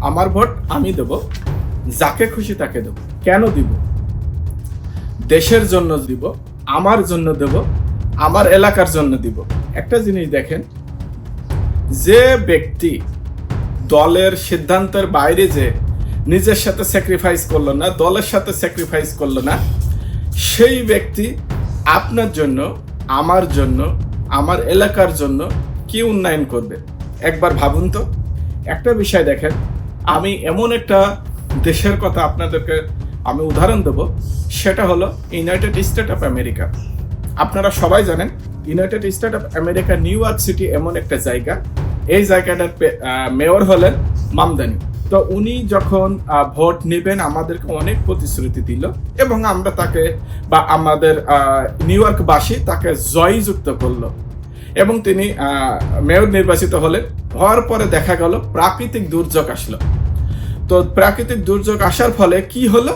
আমার ভোট আমি দেব, যাকে খুশি তাকে দেব। কেন দিব? দেশের জন্য দিব, আমার জন্য দেব, আমার এলাকার জন্য দিব। একটা জিনিস দেখেন, যে ব্যক্তি দলের সিদ্ধান্তের বাইরে যে নিজের সাথে স্যাক্রিফাইস করল না, দলের সাথে স্যাক্রিফাইস করল না, সেই ব্যক্তি আপনার জন্য, আমার জন্য, আমার এলাকার জন্য কি উন্নয়ন করবে? একবার ভাবুন তো। একটা বিষয় দেখেন আমি এমন একটা দেশের কথা আপনাদেরকে আমি উদাহরণ দেব, সেটা হলো ইউনাইটেড স্টেট অফ আমেরিকা আপনারা সবাই জানেন United State of America New York city এমন একটা জায়গা। এই জায়গাটার মেয়র হলেন মামদানি। তো উনি যখন ভোট নেবেন, আমাদেরকে অনেক প্রতিশ্রুতি দিল এবং আমরা তাকে বা আমাদের নিউ ইয়র্কবাসী তাকে জয়যুক্ত করল। এবং তিনি মেয়র নির্বাচিত হলেন। হওয়ার পরে দেখা গেল, প্রাকৃতিক দুর্যোগ আসলো। তো প্রাকৃতিক দুর্যোগ আসার ফলে কি হলো?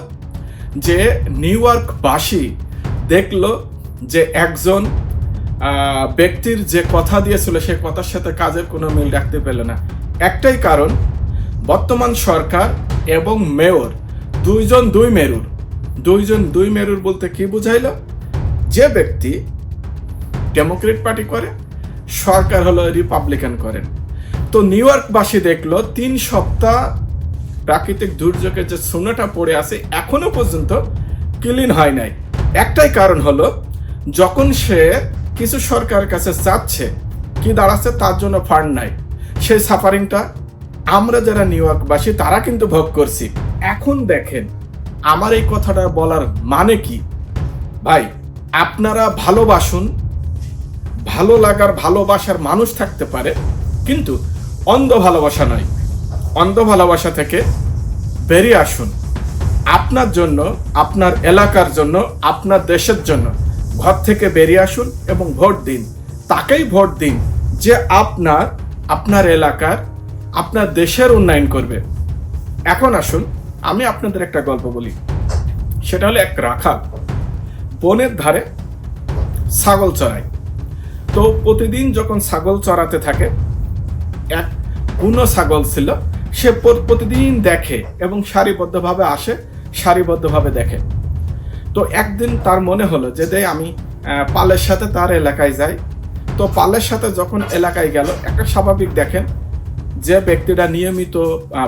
যে নিউ ইয়র্কবাসী দেখল যে একজন ব্যক্তির যে কথা দিয়েছিল সে কথার সাথে কাজের কোনো মিল রাখতে পেল না। একটাই কারণ, বর্তমান সরকার এবং মেয়র, দুইজন দুই মেরুর। দুইজন দুই মেরুর বলতে কি বুঝাইলো? যে ব্যক্তি ডেমোক্রেট পার্টি করে, সরকার হলো রিপাবলিকান করেন। তো নিউ ইয়র্কবাসী দেখল, তিন সপ্তাহ প্রাকৃতিক দুর্যোগের যে সুনাটা পড়ে আছে এখনও পর্যন্ত ক্লিন হয় নাই। একটাই কারণ হলো, যখন সে কিছু সরকারের কাছে চাচ্ছে কি দাঁড়াচ্ছে তার জন্য ফান্ড নাই। সেই সাফারিংটা আমরা যারা নিউ ইয়র্কবাসী তারা কিন্তু ভোগ করছি। এখন দেখেন, আমার এই কথাটা বলার মানে কি? ভাই, আপনারা ভালোবাসুন, ভালো লাগার, ভালোবাসার মানুষ থাকতে পারে, কিন্তু অন্ধ ভালোবাসা নয়। অন্ধ ভালোবাসা থেকে বেরিয়ে আসুন। আপনার জন্য, আপনার এলাকার জন্য, আপনার দেশের জন্য ঘর থেকে বেরিয়ে আসুন এবং ভোট দিন। তাকেই ভোট দিন যে আপনার আপনার এলাকার, আপনার দেশের উন্নয়ন করবে। এখন আসুন, আমি আপনাদের একটা গল্প বলি। সেটা হলো এক রাখাল। বনের ধারে ছাগল চড়ায়। তো প্রতিদিন যখন ছাগল চড়াতে থাকে, এক বুনো ছাগল ছিল সে প্রতিদিন দেখে এবং সারিবদ্ধভাবে আসে, সারিবদ্ধভাবে দেখে। তো একদিন তার মনে হলো যে দে আমি পালের সাথে তার এলাকায় যাই। তো পালের সাথে যখন এলাকায় গেল, একটা স্বাভাবিক দেখেন, যে ব্যক্তিটা নিয়মিত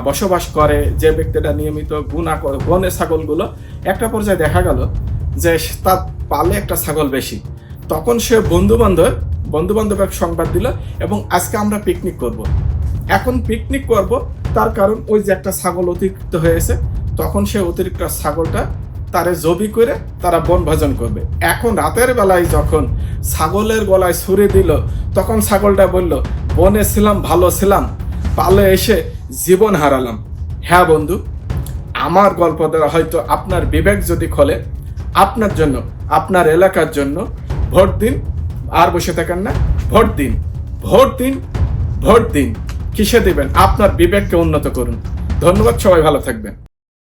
বসবাস করে, যে ব্যক্তিটা নিয়মিত গুণা করে, বনে ছাগলগুলো, একটা পর্যায়ে দেখা গেল যে তার পালে একটা ছাগল বেশি। তখন সে বন্ধু বান্ধব বন্ধু বান্ধবের সংবাদ দিল এবং আজকে আমরা পিকনিক করব। এখন পিকনিক করব তার কারণ ওই যে একটা ছাগল অতিরিক্ত হয়েছে, তখন সে অতিরিক্ত ছাগলটা তারে জবি করে তারা বনভোজন করবে। এখন রাতের বেলায় যখন ছাগলের গলায় ছুরি দিল, তখন ছাগলটা বলল, বনে ছিলাম, ভালো ছিলাম, পালে এসে জীবন হারালাম। হ্যাঁ বন্ধু, আমার গল্প দ্বারা হয়তো আপনার বিবেক যদি খোলে, আপনার জন্য, আপনার এলাকার জন্য ভোট দিন আর বসে থাকেন না ভোট দিন ভোট দিন ভোট দিন। কিসে দিবেন? আপনার বিবেককে উন্নত করুন। ধন্যবাদ সবাই ভালো থাকবেন।